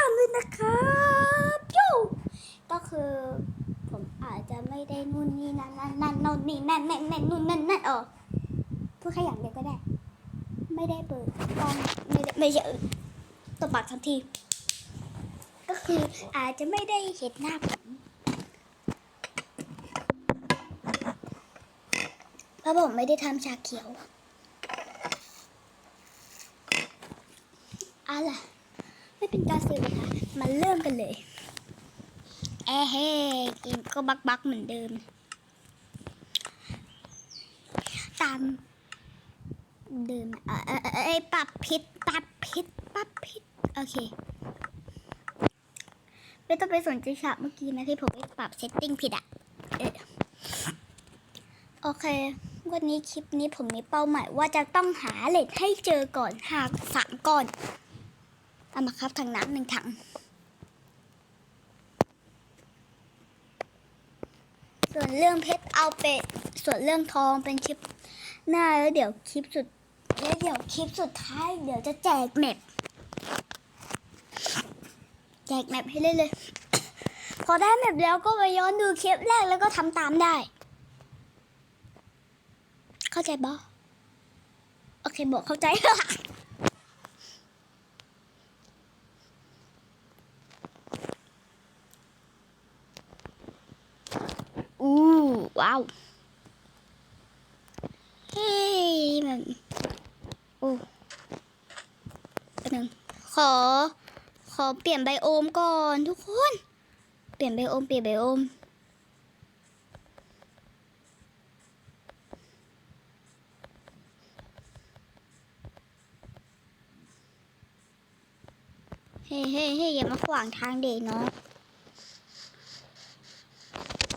ท่านด้วยนะครับโยก็คือผมอาจจะไม่ได้นู่นนี่นั่นนั่นนั่นนู่นนี่นั่นนั่นนั่นนู่นนั่นนั่นเออพูดแค่อย่างเดียวก็ได้ ไม่ได้เปิดกล้องไม่ได้ไม่ใช่ตัวปากทันที ก็คืออาจจะไม่ได้เห็นหน้าผมเพราะผมไม่ได้ทำชาเขียวอาล่ะ ไม่เป็นการเสียเวลามาเริ่มกันเลยแอเฮ้เกมก็บักบักเหมือนเดิม ตามเดิมเออเออเออปรับผิดปรับผิดปรับผิดโอเคไม่ต้องไปสนใจฉากเมื่อกี้นะที่ผมไปปรับเซตติ้งผิดอะเออโอเค วันนี้คลิปนี้ผมมีเป้าหมายว่าจะต้องหาเหล็กให้เจอก่อนหากสามก่อน เอามาครับถังน้ำหนึ่งถัง ส่วนเรื่องเพชรเอาเป็ดส่วนเรื่องทองเป็นคลิปหน้าแล้วเดี๋ยวคลิปสุด แล้วเดี๋ยวคลิปสุดท้าย เดี๋ยวจะแจกแมปแจกแมปให้เลยเลย พอได้แมปแล้วก็ไปย้อนดูคลิปแรกแล้วก็ทำตามได้ เข้าใจบอโอเคบอกเข้าใจ อู้ว้าวเฮ้ยมันโอ้แป๊บนึงขอ ขอเปลี่ยนไบโอมก่อนทุกคน เปลี่ยนไบโอมเปลี่ยนไบโอมเฮ้เฮ้เฮ้อย่ามาขวางทางเด็กเนาะ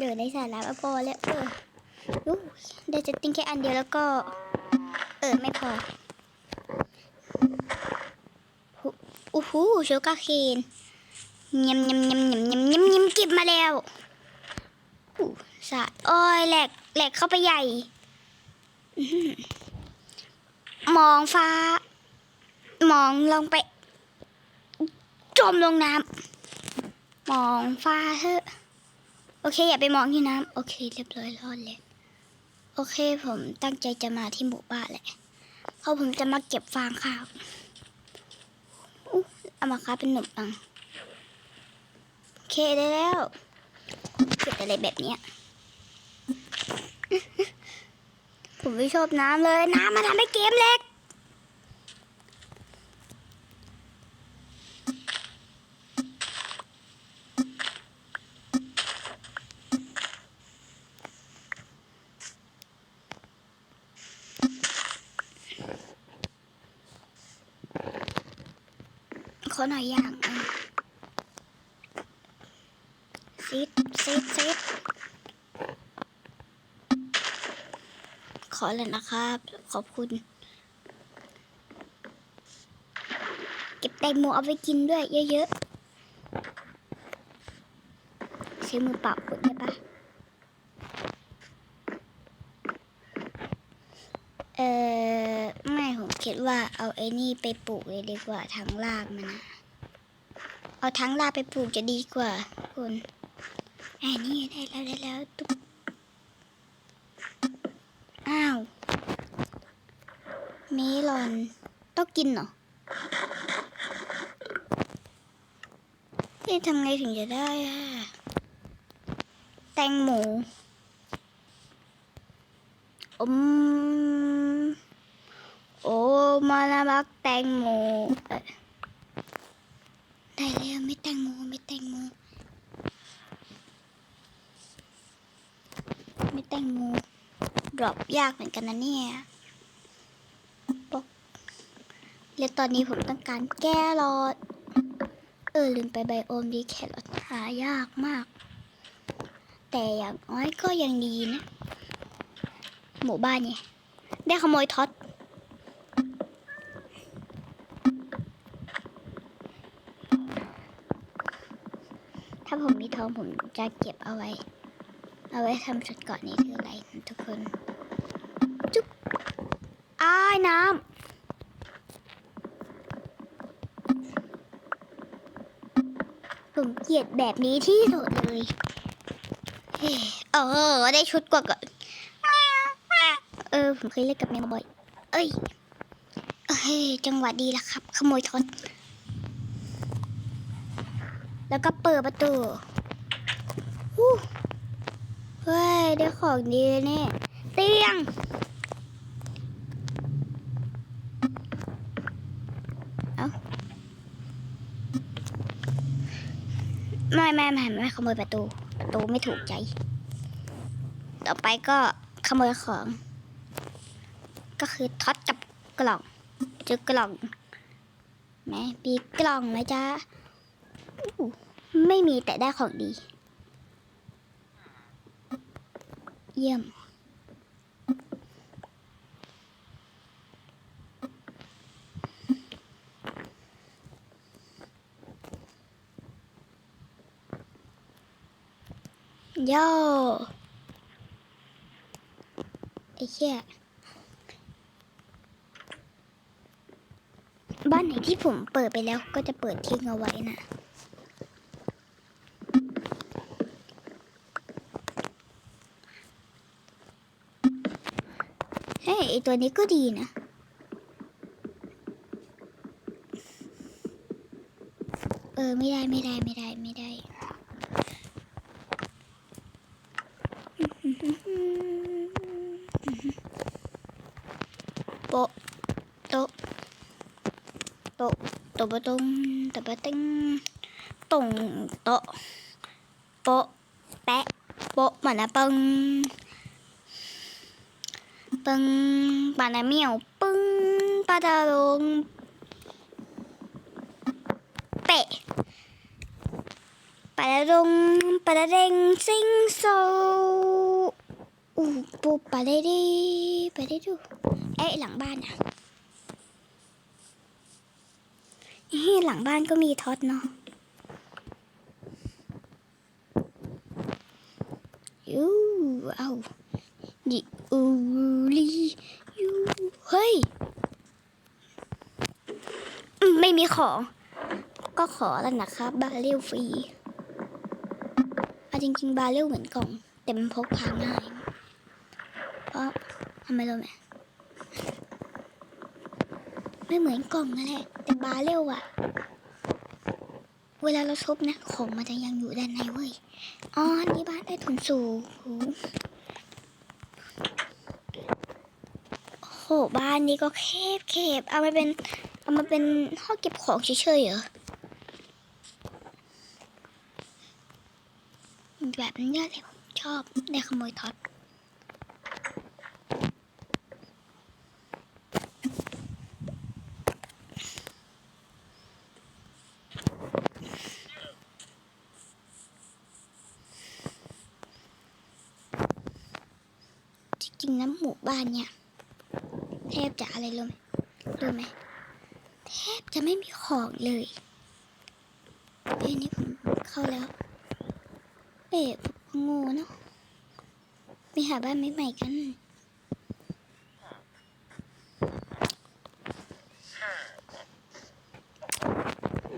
เดี๋ยวในสาระพอแล้วเออดูเดี๋ยวจะติ้งแค่อันเดียวแล้วก็ เออไม่พออู้หูโชกาเคนยำยำยำยำยำยำยำเก็บมาแล้วอู้สะอ้ยแหลกแหลกเข้าไปใหญ่ มองฟ้า มองลงไป จมลงน้ำมองฟ้าเถอะ โอเค อย่าไปมองที่น้ำโอเค เรียบร้อยรอดเลยโอเค ผมตั้งใจจะมาที่หมู่บ้านแหละเพราะผมจะมาเก็บฟางข้าวเอามาค้าเป็นหนุ่มปังโอเคได้แล้วเก็บอะไรแบบเนี้ยผมไม่ชอบน้ำเลย น้ำมาทำให้เกมเล็ก อหน่อยอย่างอะซิดซิดซิดขอเลยนะครับ ขอบคุณ เก็บแตงโมเอาไปกินด้วย เยอะๆใช้มือเปล่าขุดได้ปะเออไม่ผม คิดว่าเอาไอ้นี่ไปปลูกเลยดีกว่าทั้งรากมันนะเอาทั้งรากไปปลูกจะดีกว่าคุณไอ้นี่ได้แล้วได้แล้วตุ๊บอ้าวเมลอนต้องกินเหรอนี่ทำไงถึงจะได้อะแตงโมอม มาลาบักแตงโมเอ่อได้แล้วไม่แตงโมไม่แตงโมไม่แตงโมดรอปยากเหมือนกันนะเนี่ยปกแล้วตอนนี้ผมต้องการแก้รอดเออลืมไปไบโอมดีแครอทหายากมาก แต่อย่างน้อยก็ยังดีนะ หมู่บ้านเนี่ยได้ขโมยท็อต ถ้า ผมจะเก็บเอาไว้ เอาไว้ทำชุดเกาะนี้คืออะไรทุกคนจุ๊บอ้ายน้ำผมเกลียดแบบนี้ที่สุดเลยเออได้ชุดกว่าก่อนเออ ผมเคยเล่นกับแมวบ่อย เอ้ยเอ้ยจังหวะดีละครับ ขโมยทอนแล้วก็เปิดประตู เฮ้ย ได้ของดีเลยเนี่ยเตียง เอ้าไม่ไม่ไม่ไม่ขโมยประตู ประตูไม่ถูกใจ ต่อไปก็ขโมยของ ก็คือท็อตกับกล่องเจอกล่องไหมมีกล่องไหมจ๊ะไม่มีแต่ได้ของดี เยี่ยม โย่ไอ้เชี่ยบ้านไหนที่ผมเปิดไปแล้วก็จะเปิดทิ้งเอาไว้นะ เฮ้ยไอตัวนี้ก็ดีนะ เออ ไม่ได้ไม่ได้ไม่ได้ไม่ได้ โปะโตโตโตบะตงตะบะติงตงโตโปะแปะโปะมานะปึง ปึงปานะเมียวปึ้งปาดาลงเปะปาดาลงปาดาเด้งซิงโซอู้ปูปาได้ดีไปได้ดูเอ๊ะหลังบ้านอะเอ๊ะหลังบ้านก็มีท็อตเนาะยูเอาดิอูลียูเฮ้ยอื มีของ ก็ขอแล้วนะครับบาเรลฟรีอาจริง ๆ บาเรลเหมือนกล่อง แต่มันพกพาง่ายเพราะทำไมรู้ไหมไม่เหมือนกล่องนั่นแหละแต่บาเร็วอะเวลาเราทุบนะของมันจะยังอยู่ด้านในเว้ย อ๋อ นี่บ้านได้ถุนสูงโอ้โห บ้านนี้ก็แคบแคบเอามาเป็น เอามาเป็นห้องเก็บของเฉยๆเหรอ แบบนี้เลยผมชอบได้ขโมยท็อตจริงๆนะหมู่บ้านเนี่ย แทบจะอะไรรู้ไหมรู้ไหม แทบจะไม่มีของเลยเอ้นี่ผมเข้าแล้ว เอ๊ะผมงูเนาะไปหาบ้านใหม่ๆกัน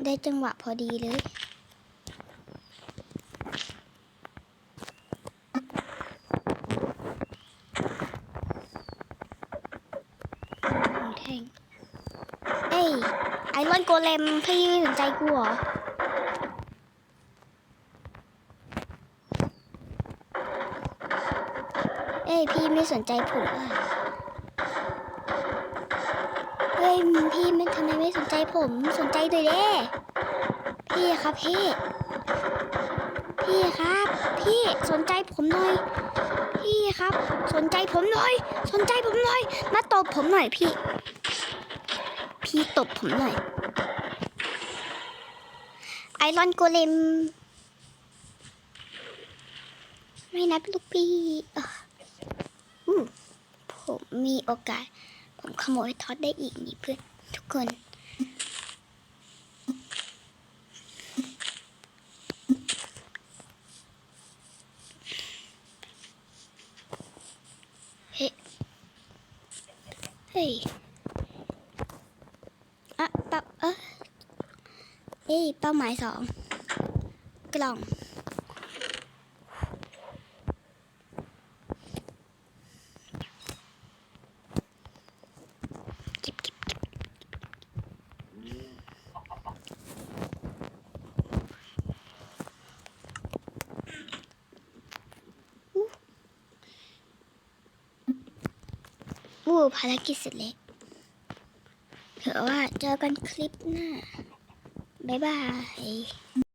ได้จังหวะพอดีเลย แทงเอ้ย ไอรอนโกเลมพี่สนใจกูเหรอเอ้ยพี่ไม่สนใจผมอะเฮ้ยพี่ไม่ทำไมไม่สนใจผมสนใจด้วยเด้พี่ครับพี่ พี่ครับ พี่สนใจผมหน่อย พี่ครับ สนใจผมหน่อย สนใจผมหน่อย มาตบผมหน่อยพี่ พี่ตบผมหน่อย ไอรอนโกเลม ไม่นับลูกพี่อะอู้ผมมีโอกาส ผมขโมยท็อตได้อีกนี่เพื่อนทุกคนเฮ้ยเฮ้ยอะเป้าเออ เอ้ย เป้าหมายสอง กล่องก็บเก็บเก็บอู้อู้ภารกิจเสร็จแล้วเผื่อว่าเจอกันคลิปหน้า บ๊ายบาย